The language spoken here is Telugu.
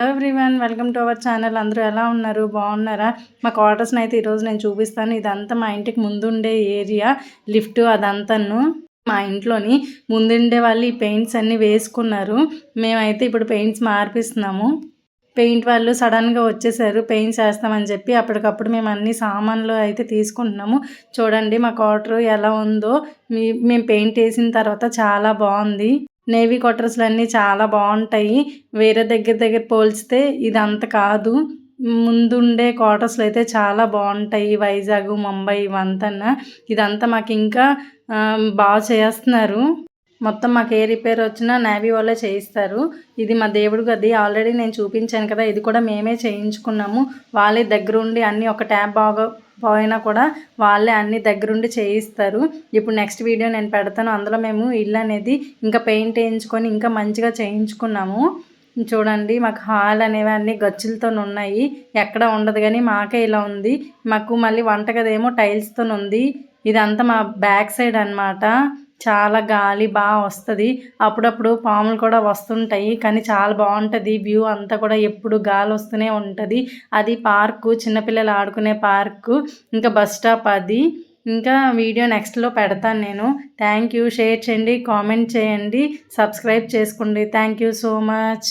Everyone welcome to our channel అందరూ ఎలా ఉన్నారు? బాగున్నారా? మా క్వార్టర్స్ని అయితే ఈరోజు నేను చూపిస్తాను. ఇదంతా మా ఇంటికి ముందుండే ఏరియా లిఫ్ట్ అదంతాను. మా ఇంట్లోని ముందుండే వాళ్ళు ఈ పెయింట్స్ అన్నీ వేసుకున్నారు. మేమైతే ఇప్పుడు పెయింట్స్ మార్పిస్తున్నాము. పెయింట్ వాళ్ళు సడన్గా వచ్చేసారు. పెయింట్స్ వేస్తామని చెప్పి అప్పటికప్పుడు మేము అన్ని సామాన్లు అయితే తీసుకుంటున్నాము. చూడండి మా క్వార్టర్ ఎలా ఉందో. మీ మేము పెయింట్ వేసిన తర్వాత చాలా బాగుంది. నేవీ క్వార్టర్స్లు అన్నీ చాలా బాగుంటాయి. వేరే దగ్గర దగ్గర పోల్చితే ఇది అంత కాదు. ముందుండే క్వార్టర్స్లు అయితే చాలా బాగుంటాయి. వైజాగ్ ముంబై ఇవంతా ఇదంతా మాకు ఇంకా బాగా చేస్తున్నారు. మొత్తం మాకు ఏ రిపేర్ వచ్చినా నేవీ వాళ్ళే చేయిస్తారు. ఇది మా దేవుడు గది. ఆల్రెడీ నేను చూపించాను కదా ఇది కూడా మేమే చేయించుకున్నాము. వాళ్ళే దగ్గరుండి అన్నీ ఒక ట్యాబ్ బాగా పోయినా కూడా వాళ్ళే అన్ని దగ్గరుండి చేయిస్తారు. ఇప్పుడు నెక్స్ట్ వీడియో నేను పెడతాను. అందులో మేము ఇల్లు అనేది ఇంకా పెయింట్ వేయించుకొని ఇంకా మంచిగా చేయించుకున్నాము. చూడండి మాకు హాల్ అనేవి అన్ని గచ్చులతో ఉన్నాయి. ఎక్కడ ఉండదు కానీ మాకే ఇలా ఉంది. మాకు మళ్ళీ వంటగదేమో టైల్స్తో ఉంది. ఇదంతా మా బ్యాక్ సైడ్ అనమాట చాలా గాలి బాగా వస్తుంది. అప్పుడప్పుడు పాములు కూడా వస్తుంటాయి. కానీ చాలా బాగుంటుంది వ్యూ అంతా కూడా ఎప్పుడు గాలి వస్తూనే ఉంటుంది. అది పార్కు చిన్నపిల్లలు ఆడుకునే పార్కు ఇంకా బస్ స్టాప్ అది. ఇంకా వీడియో నెక్స్ట్లో పెడతాను నేను. థ్యాంక్ యూ షేర్ చేయండి. కామెంట్ చేయండి. సబ్స్క్రైబ్ చేసుకోండి. Thank you so much.